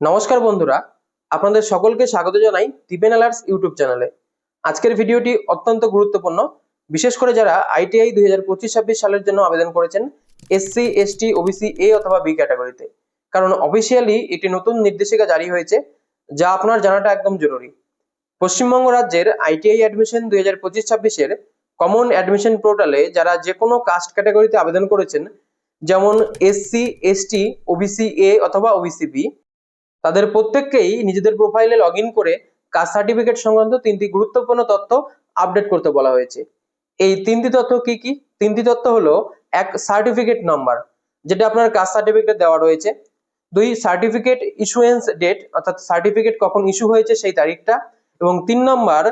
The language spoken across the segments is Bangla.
নমস্কার বন্ধুরা, আপনাদের সকলকে স্বাগত জানাই দিপেন আলার্টস ইউটিউব চ্যানেলে। আজকের ভিডিওটি অত্যন্ত গুরুত্বপূর্ণ। বিশেষ করে যারা আইটিআই দুই হাজার পঁচিশ ছাব্বিশ সালের জন্য আবেদন করেছেন এসসি এসটি ওবিসি, এ অথবা বি ক্যাটাগরিতে। কারণ অফিসিয়ালি একটি নতুন নির্দেশিকা জারি হয়েছে, যা আপনার জানাটা একদম জরুরি। পশ্চিমবঙ্গ রাজ্যের আইটিআই অ্যাডমিশন দুই হাজার পঁচিশ ছাব্বিশের কমন অ্যাডমিশন পোর্টালে যারা যে কোনো কাস্ট ক্যাটাগরিতে আবেদন করেছেন, যেমন এসসি এসটি ওবিসি, এ অথবা ওবিসি, বি তাদের প্রত্যেককেই নিজেদের প্রোফাইলে লগ করে কাস্ট সার্টিফিকেট সংক্রান্ত তিনটি গুরুত্বপূর্ণ তথ্য আপডেট করতে বলা হয়েছে। এই তিনটি তথ্য কি কি? তিনটি তথ্য হলো, এক সার্টিফিকেট নাম্বার যেটা আপনার কাস্ট সার্টিফিকেট দেওয়া রয়েছে। দুই সার্টিফিকেট ইস্যুয়েন্স ডেট অর্থাৎ সার্টিফিকেট কখন ইস্যু হয়েছে সেই তারিখটা। এবং তিন নম্বর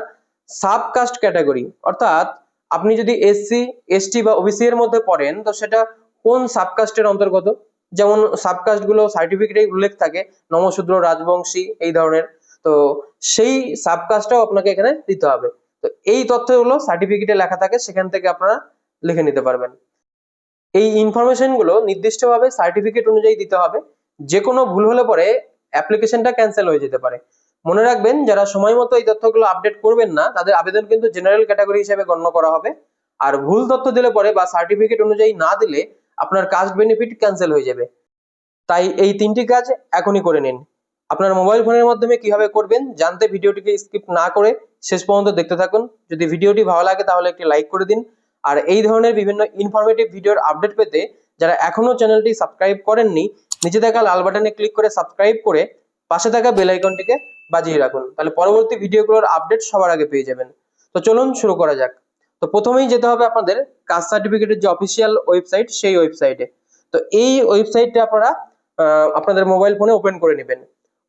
সাবকাস্ট ক্যাটাগরি অর্থাৎ আপনি যদি এসসি এসটি বা ওবিসি এর মধ্যে পড়েন, তো সেটা কোন সাবকাস্টের অন্তর্গত? যেমন সাবকাস্টগুলো সার্টিফিকেটে উল্লেখ থাকে, নমশূদ্র, রাজবংশী এই ধরনের। তো সেই সাবকাস্টটাও আপনাকে এখানে দিতে হবে। তো এই তথ্যগুলো সার্টিফিকেটে লেখা থাকে, সেখান থেকে আপনারা লিখে নিতে পারবেন। এই ইনফরমেশনগুলো নির্দিষ্টভাবে সার্টিফিকেট অনুযায়ী দিতে হবে। যে কোনো ভুল হলে পরে অ্যাপ্লিকেশনটা ক্যান্সেল হয়ে যেতে পারে। মনে রাখবেন, যারা সময় মতো এই তথ্যগুলো আপডেট করবেন না, তাদের আবেদন কিন্তু জেনারেল ক্যাটাগরি হিসেবে গণ্য করা হবে। আর ভুল তথ্য দিলে পরে বা সার্টিফিকেট অনুযায়ী না দিলে আপনার কাস্ট বেনিফিট ক্যান্সেল হয়ে যাবে। তাই এই তিনটি কাজ এখনই করে নিন। আপনার মোবাইল ফোনের মাধ্যমে কীভাবে করবেন জানতে ভিডিওটিকে স্কিপ না করে শেষ পর্যন্ত দেখতে থাকুন। যদি ভিডিওটি ভালো লাগে তাহলে একটি লাইক করে দিন। আর এই ধরনের বিভিন্ন ইনফরমেটিভ ভিডিওর আপডেট পেতে যারা এখনও চ্যানেলটি সাবস্ক্রাইব করেননি, নিচে থাকা লাল বাটনে ক্লিক করে সাবস্ক্রাইব করে পাশে থাকা বেল আইকনটিকে বাজিয়ে রাখুন। তাহলে পরবর্তী ভিডিওগুলোর আপডেট সবার আগে পেয়ে যাবেন। তো চলুন শুরু করা যাক। তো প্রথমেই যেতে হবে আপনাদের কাস্ট সার্টিফিকেটের যে অফিসিয়াল ওয়েবসাইট সেই ওয়েবসাইটে তো এই ওয়েবসাইটটা আপনারা আপনাদের মোবাইল ফোনে ওপেন করে নেবেন।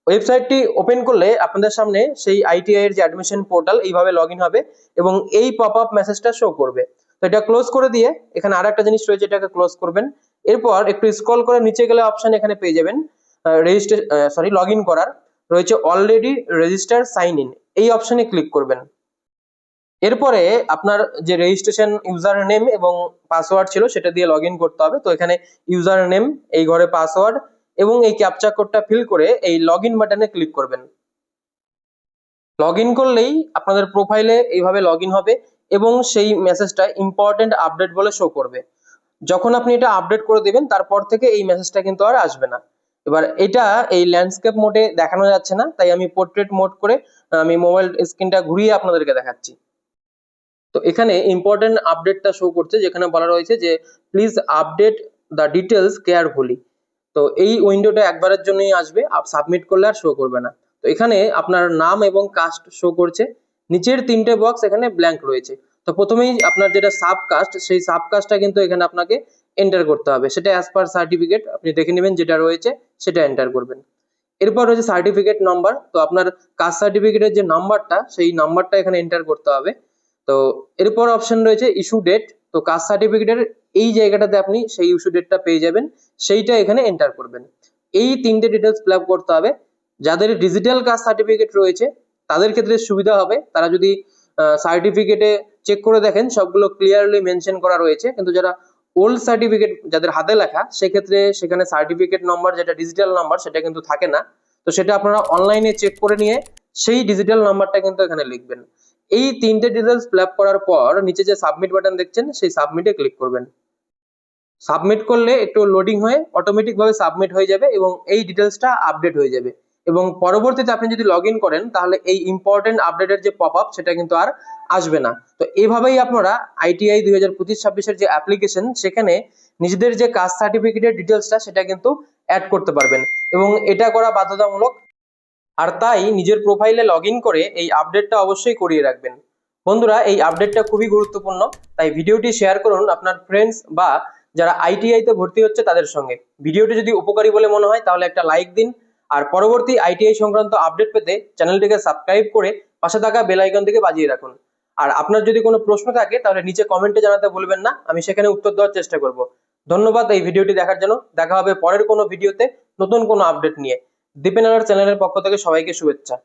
ওয়েবসাইটটি ওপেন করলে আপনাদের সামনে সেই আইটিআই এর যে অ্যাডমিশন পোর্টাল এইভাবে লগ হবে এবং এই পপ আপ মেসেজটা শো করবে। তো এটা ক্লোজ করে দিয়ে এখানে আর একটা জিনিস রয়েছে এটাকে ক্লোজ করবেন। এরপর একটু স্ক্রল করে নিচে গেলে অপশন এখানে পেয়ে যাবেন রেজিস্ট্রে সরি লগ করার। রয়েছে অলরেডি রেজিস্টার সাইন ইন এই অপশনে ক্লিক করবেন। এরপরে আপনার যে রেজিস্ট্রেশন ইউজার নেম এবং পাসওয়ার্ড ছিল সেটা দিয়ে লগ করতে হবে। তো এখানে ইউজার নেম এই ঘরে পাসওয়ার্ড এবং এই ক্যাপচা কোডটা ফিল করে এই লগ বাটনে ক্লিক করবেন। লগ করলেই আপনাদের প্রোফাইলে এইভাবে লগ হবে এবং সেই মেসেজটা ইম্পর্টেন্ট আপডেট বলে শো করবে। যখন আপনি এটা আপডেট করে দেবেন, তারপর থেকে এই মেসেজটা কিন্তু আর আসবে না। এবার এটা এই ল্যান্ডস্কেপ মোডে দেখানো যাচ্ছে না, তাই আমি পোর্ট্রেট মোড করে, আমি মোবাইল স্ক্রিনটা ঘুরিয়ে আপনাদেরকে দেখাচ্ছি। তো এখানে ইম্পর্টেন্ট আপডেটটা শো করছে, যেখানে বলা রয়েছে যে please update the details carefully তো এই উইন্ডোটা একবারের জন্যই আসবে সাবমিট করলে আর শো করবে না। তো এখানে আপনার নাম এবং কাস্ট শো করছে। নিচের তিনটে বক্স এখানে ব্ল্যাঙ্ক রয়েছে। তো প্রথমেই আপনার যেটা সাব কাস্ট সেই সাব কাস্টটা কিন্তু এখানে আপনাকে এন্টার করতে হবে। সেটা অ্যাজ পার সার্টিফিকেট আপনি দেখে নেবেন যেটা রয়েছে, সেটা এন্টার করবেন। এরপর রয়েছে সার্টিফিকেট নাম্বার তো আপনার কাস্ট সার্টিফিকেটের যে নাম্বারটা সেই নাম্বারটা এখানে এন্টার করতে হবে। তো এরপর অপশন রয়েছে ইস্যু ডেট তো কাস্ট সার্টিফিকেটের এই জায়গাটাতে আপনি সেই ইস্যু ডেটটা পেয়ে যাবেন, সেইটা এখানে এন্টার করবেন। এই তিনটে ডিটেলস ফিল করতে হবে। যাদের ডিজিটাল কাস্ট সার্টিফিকেট রয়েছে, তাদের ক্ষেত্রে সুবিধা হবে। তারা যদি সার্টিফিকেটে চেক করে দেখেন, সবগুলো ক্লিয়ারলি মেনশন করা রয়েছে। কিন্তু যারা ওল্ড সার্টিফিকেট যাদের হাতে লেখা, সেক্ষেত্রে সেখানে সার্টিফিকেট নাম্বার যেটা ডিজিটাল নাম্বার সেটা কিন্তু থাকে না। তো সেটা আপনারা অনলাইনে চেক করে নিয়ে সেই ডিজিটাল নাম্বারটা কিন্তু এখানে লিখবেন। এই তিনটে ডিটেলস ফিল করার পর নিচে যে সাবমিট বাটন দেখছেন, সেই সাবমিটে ক্লিক করবেন। সাবমিট করলে একটু লোডিং হয়ে অটোমেটিক ভাবে সাবমিট হয়ে যাবে এবং এই ডিটেলসটা আপডেট হয়ে যাবে। এবং পরবর্তীতে আপনি যদি লগ করেন, তাহলে এই ইম্পর্টেন্ট আপডেটের যে পপ আপ সেটা কিন্তু আর আসবে না। তো এভাবেই আপনারা আইটিআই দুই হাজার পঁচিশ ছাব্বিশের যে অ্যাপ্লিকেশন সেখানে নিজেদের যে কাস্ট সার্টিফিকেটের ডিটেলসটা সেটা কিন্তু অ্যাড করতে পারবেন। এবং এটা করা বাধ্যতামূলক আর তাই নিজের প্রোফাইলে লগ করে এই আপডেটটা অবশ্যই করিয়ে রাখবেন। বন্ধুরা, এই আপডেটটা খুবই গুরুত্বপূর্ণ, তাই ভিডিওটি শেয়ার করুন আপনার ফ্রেন্ডস বা যারা আইটিআই তে ভর্তি হচ্ছে তাদের সঙ্গে। ভিডিওটি যদি উপকারী বলে মনে হয়, তাহলে একটা লাইক দিন। আর পরবর্তী আইটিআই সংক্রান্ত আপডেট পেতে চ্যানেলটিকে সাবস্ক্রাইব করে পাশে থাকা বেল আইকন থেকে বাজিয়ে রাখুন। আর আপনার যদি কোনো প্রশ্ন থাকে, তাহলে নিচে কমেন্টে জানাতে ভুলবেন না, আমি সেখানে উত্তর দেওয়ার চেষ্টা করব। ধন্যবাদ এই ভিডিওটি দেখার জন্য। দেখা হবে পরের কোনো ভিডিওতে নতুন কোনো আপডেট নিয়ে। দীপেন চ্যানেলের পক্ষ থেকে সবাইকে শুভেচ্ছা।